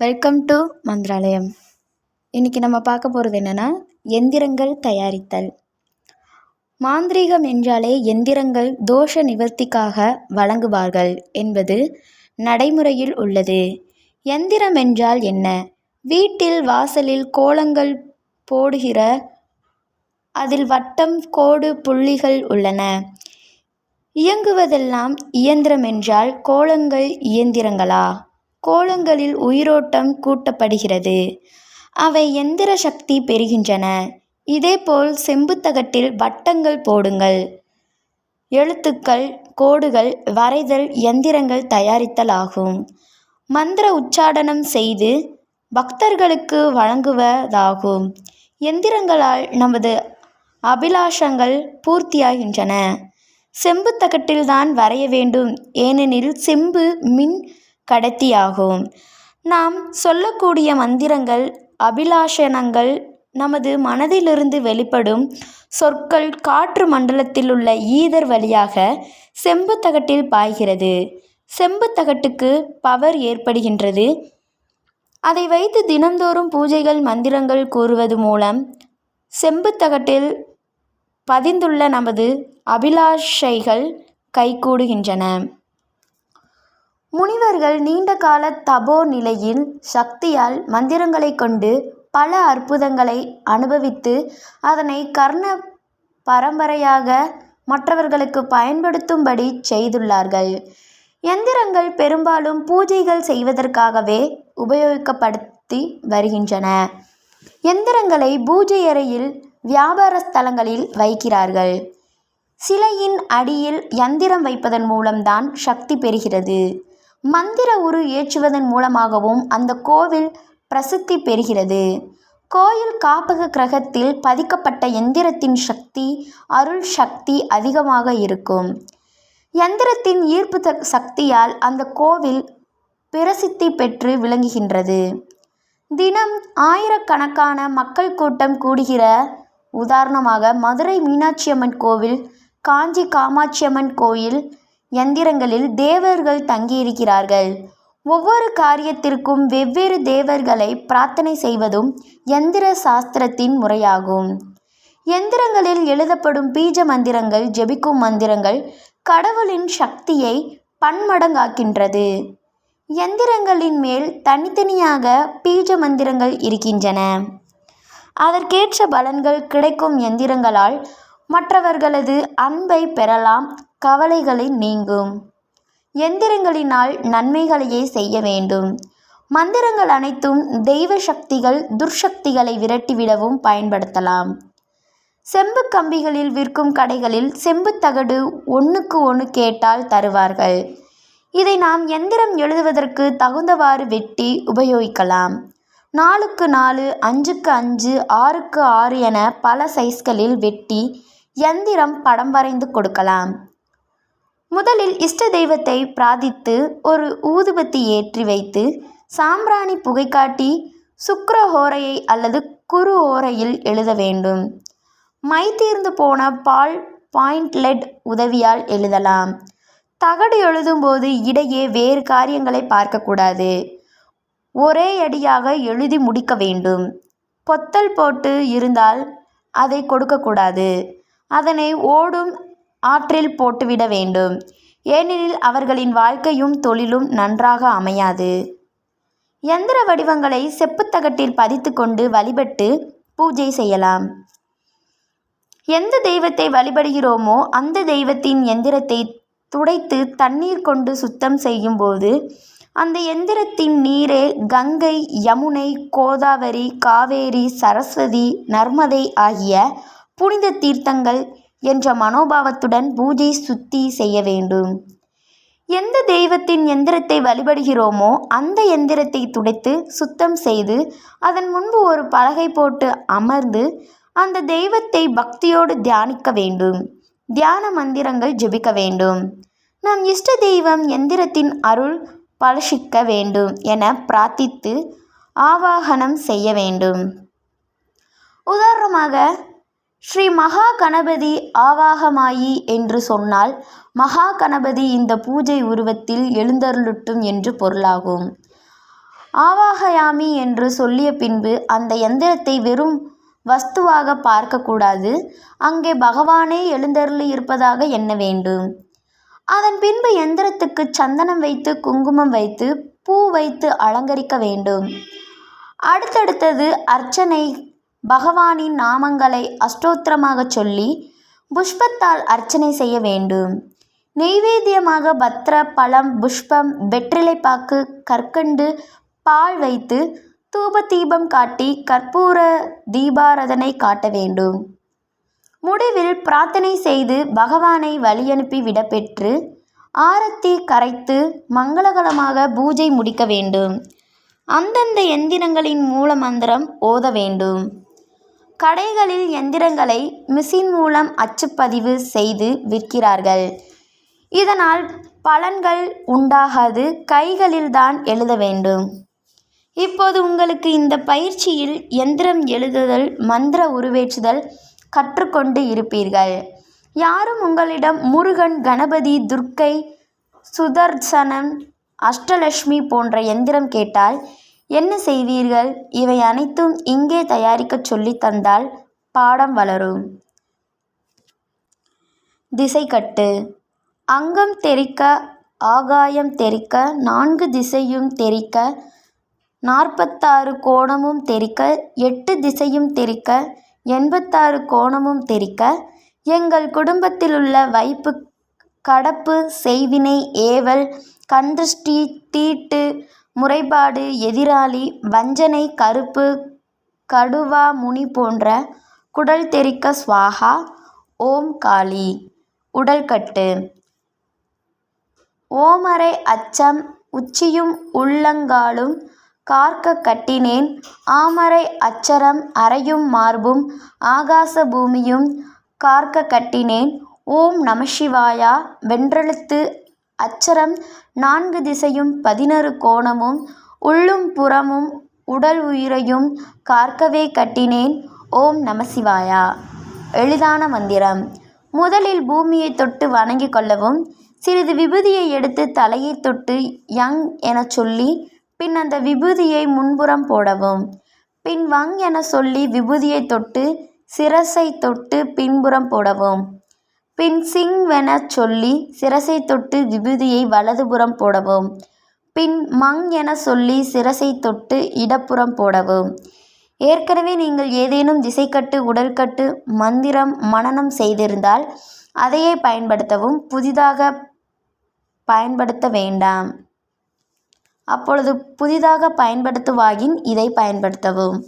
Welcome to Mantralayam இன்றைக்கி நம்ம பார்க்க போகிறது என்னென்னா எந்திரங்கள் தயாரித்தல். மாந்திரீகம் என்றாலே எந்திரங்கள் தோஷ நிவர்த்திக்காக வழங்குவார்கள் என்பது நடைமுறையில் உள்ளது. எந்திரம் என்றால் என்ன? வீட்டில் வாசலில் கோலங்கள் போடுகிற அதில் வட்டம் கோடு புள்ளிகள் உள்ளன. இயங்குவதெல்லாம் இயந்திரம் என்றால் கோலங்கள் இயந்திரங்களா? கோலங்களில் உயிரோட்டம் கூட்டப்படுகிறது. அவை எந்திர சக்தி பெறுகின்றன. இதேபோல் செம்புத்தகட்டில் வட்டங்கள் போடுங்கள். எழுத்துக்கள் கோடுகள் வரைதல் எந்திரங்கள் தயாரித்தல் ஆகும். மந்திர உச்சாடனம் செய்து பக்தர்களுக்கு வழங்குவதாகும். எந்திரங்களால் நமது அபிலாஷங்கள் பூர்த்தியாகின்றன. செம்பு தகட்டில்தான் வரைய வேண்டும். ஏனெனில் செம்பு மின் கடத்தியாகும். நாம் சொல்லக்கூடிய மந்திரங்கள் அபிலாஷனங்கள் நமது மனதிலிருந்து வெளிப்படும் சொற்கள் காற்று மண்டலத்தில் உள்ள ஈதர் வழியாக செம்பு தகட்டில் பாய்கிறது. செம்பு தகட்டுக்கு பவர் ஏற்படுகின்றது. அதை வைத்து தினந்தோறும் பூஜைகள் மந்திரங்கள் கூறுவது மூலம் செம்பு தகட்டில் பதிந்துள்ள நமது அபிலாஷைகள் கைகூடுகின்றன. முனிவர்கள் நீண்ட கால தபோ நிலையில் சக்தியால் மந்திரங்களை கொண்டு பல அற்புதங்களை அனுபவித்து அதனை கர்ண பரம்பரையாக மற்றவர்களுக்கு பயன்படுத்தும்படி செய்துள்ளார்கள். எந்திரங்கள் பெரும்பாலும் பூஜைகள் செய்வதற்காகவே உபயோகப்படுத்தி வருகின்றன. எந்திரங்களை பூஜை அறையில் வியாபார ஸ்தலங்களில் வைக்கிறார்கள். சிலையின் அடியில் யந்திரம் வைப்பதன் மூலம்தான் சக்தி பெறுகிறது. மந்திர உரு ஏற்றுவதன் மூலமாகவும் அந்த கோவில் பிரசித்தி பெறுகிறது. கோயில் காப்பக கிரகத்தில் பதிக்கப்பட்ட எந்திரத்தின் சக்தி அருள் சக்தி அதிகமாக இருக்கும். எந்திரத்தின் ஈர்ப்பு சக்தியால் அந்த கோவில் பிரசித்தி பெற்று விளங்குகின்றது. தினம் ஆயிரக்கணக்கான மக்கள் கூட்டம் கூடுகிற உதாரணமாக மதுரை மீனாட்சியம்மன் கோவில் காஞ்சி காமாட்சியம்மன் கோயில் யந்திரங்களில் தேவர்கள் தங்கியிருக்கிறார்கள். ஒவ்வொரு காரியத்திற்கும் வெவ்வேறு தேவர்களை பிரார்த்தனை செய்வதும் யந்திர சாஸ்திரத்தின் முறையாகும். எந்திரங்களில் எழுதப்படும் பீஜ மந்திரங்கள் ஜெபிக்கும் மந்திரங்கள் கடவுளின் சக்தியை பன்மடங்காக்கின்றது. எந்திரங்களின் மேல் தனித்தனியாக பீஜ மந்திரங்கள் இருக்கின்றன. அதற்கேற்ற பலன்கள் கிடைக்கும் எந்திரங்களால் மற்றவர்களது அன்பை பெறலாம் கவலைகளை நீங்கும். எந்திரங்களினால் நன்மைகளையே செய்ய வேண்டும். மந்திரங்கள் அனைத்தும் தெய்வ சக்திகள் துர்சக்திகளை விரட்டிவிடவும் பயன்படுத்தலாம். செம்பு கம்பிகளில் விற்கும் கடைகளில் செம்பு தகடு ஒன்றுக்கு ஒன்று கேட்டால் தருவார்கள். இதை நாம் எந்திரம் எழுதுவதற்கு தகுந்தவாறு வெட்டி உபயோகிக்கலாம். நாலுக்கு நாலு அஞ்சுக்கு அஞ்சு ஆறுக்கு ஆறு என பல சைஸ்களில் வெட்டி எந்திரம் படம் வரைந்து கொடுக்கலாம். முதலில் இஷ்ட தெய்வத்தை பிரார்த்தித்து ஒரு ஊதுபத்தி ஏற்றி வைத்து சாம்பிராணி புகை காட்டி சுக்ர ஹோரையை அல்லது குரு ஓரையில் எழுத வேண்டும். மை தீர்ந்து போன பால் பாயிண்ட் லெட் உதவியால் எழுதலாம். தகடு எழுதும்போது இடையே வேறு காரியங்களை பார்க்கக்கூடாது. ஒரே அடியாக எழுதி முடிக்க வேண்டும். பொத்தல் போட்டு இருந்தால் அதை கொடுக்கக்கூடாது. அதனை ஓடும் ஆற்றில் போட்டுவிட வேண்டும். ஏனெனில் அவர்களின் வாழ்க்கையும் தொழிலும் நன்றாக அமையாது. யந்திர வடிவங்களை செப்புத்தகட்டில் பதித்து கொண்டு வழிபட்டு பூஜை செய்யலாம். எந்த தெய்வத்தை வழிபடுகிறோமோ அந்த தெய்வத்தின் எந்திரத்தை துடைத்து தண்ணீர் கொண்டு சுத்தம் செய்யும்போது அந்த எந்திரத்தின் நீரே கங்கை யமுனை கோதாவரி காவேரி சரஸ்வதி நர்மதை ஆகிய புனித தீர்த்தங்கள் என்ற மனோபாவத்துடன் பூஜை சுத்தி செய்ய வேண்டும். எந்த தெய்வத்தின் எந்திரத்தை வழிபடுகிறோமோ அந்த எந்திரத்தை துடைத்து சுத்தம் செய்து அதன் முன்பு ஒரு பலகை போட்டு அமர்ந்து அந்த தெய்வத்தை பக்தியோடு தியானிக்க வேண்டும். தியான மந்திரங்கள் ஜெபிக்க வேண்டும். நம் இஷ்ட தெய்வம் எந்திரத்தின் அருள் பலசிக்க வேண்டும் என பிரார்த்தித்து ஆவாகனம் செய்ய வேண்டும். உதாரணமாக ஸ்ரீ மகா கணபதி ஆவாகமாயி என்று சொன்னால் மகா கணபதி இந்த பூஜை உருவத்தில் எழுந்தருளுட்டும் என்று பொருளாகும். ஆவாகயாமி என்று சொல்லிய பின்பு அந்த எந்திரத்தை வெறும் வஸ்துவாக பார்க்கக்கூடாது. அங்கே பகவானே எழுந்தருளி இருப்பதாக எண்ண வேண்டும். அதன் பின்பு எந்திரத்துக்கு சந்தனம் வைத்து குங்குமம் வைத்து பூ வைத்து அலங்கரிக்க வேண்டும். அடுத்தடுத்தது அர்ச்சனை பகவானின் நாமங்களை அஷ்டோத்திரமாக சொல்லி புஷ்பத்தால் அர்ச்சனை செய்ய வேண்டும். நெய்வேத்தியமாக பத்ர பழம் புஷ்பம் வெற்றிலைப்பாக்கு கற்கண்டு பால் வைத்து தூப தீபம் காட்டி கற்பூர தீபாரதனை காட்ட வேண்டும். முடிவில் பிரார்த்தனை செய்து பகவானை வழியனுப்பி விடப்பெற்று ஆரத்தி கரைத்து மங்களகரமாக பூஜை முடிக்க வேண்டும். அந்தந்த எந்திரங்களின் மூல மந்திரம் ஓத வேண்டும். கடைகளில் எந்திரங்களை மிஷின் மூலம் அச்சுப்பதிவு செய்து விற்கிறார்கள். இதனால் பலன்கள் உண்டாகாது. கைகளில்தான் எழுத வேண்டும். இப்போது உங்களுக்கு இந்த பயிற்சியில் எந்திரம் எழுதுதல் மந்திர உருவேற்றுதல் கற்றுக்கொண்டு இருப்பீர்கள். யாரும் உங்களிடம் முருகன் கணபதி துர்க்கை சுதர்சனம் அஷ்டலட்சுமி போன்ற எந்திரம் கேட்டால் என்ன செய்வீர்கள்? இவை அனைத்தும் இங்கே தயாரிக்கச் சொல்லித் தந்தால் பாடம் வளரும். திசைக்கட்டு. அங்கம் தெறிக்க ஆகாயம் தெறிக்க நான்கு திசையும் தெறிக்க நாற்பத்தாறு கோணமும் தெறிக்க எட்டு திசையும் தெறிக்க எண்பத்தாறு கோணமும் தெறிக்க எங்கள் குடும்பத்திலுள்ள வைப்பு கடப்பு செய்வினை ஏவல் கந்திருஷ்டி தீட்டு முறைப்பாடு எதிராளி வஞ்சனை கருப்பு கடுவா முனி போன்ற குடல் தெறிக்க ஸ்வாஹா ஓம் காளி. உடல்கட்டு ஓமரை அச்சம் உச்சியும் உள்ளங்காலும் கார்க்க கட்டினேன். ஆமரை அச்சரம் அறையும் மார்பும் ஆகாச பூமியும் கார்க்க கட்டினேன். ஓம் நமசிவாயா வென்றெழுத்து அச்சரம் நான்கு திசையும் பதினறு கோணமும் உள்ளும் புறமும் உடல் உயிரையும் காக்கவே கட்டினேன். ஓம் நமசிவாயா எளிதான மந்திரம். முதலில் பூமியை தொட்டு வணங்கிக் கொள்ளவும் சிறிது விபூதியை எடுத்து தலையை தொட்டு யங் என சொல்லி பின் அந்த விபூதியை முன்புறம் போடவும். பின் வங் என சொல்லி விபூதியை தொட்டு சிரசை தொட்டு பின்புறம் போடவும். பின் சிங் சொல்லி சிரசை தொட்டு விபூதியை வலதுபுறம் போடவும். பின் மங் என சொல்லி சிரசை தொட்டு இடப்புறம் போடவும். ஏற்கனவே நீங்கள் ஏதேனும் திசைக்கட்டு உடற்கட்டு மந்திரம் மனனம் செய்திருந்தால் அதையே பயன்படுத்தவும் புதிதாக பயன்படுத்த வேண்டாம். அப்பொழுது புதிதாக பயன்படுத்துவாயின் இதை பயன்படுத்தவும்.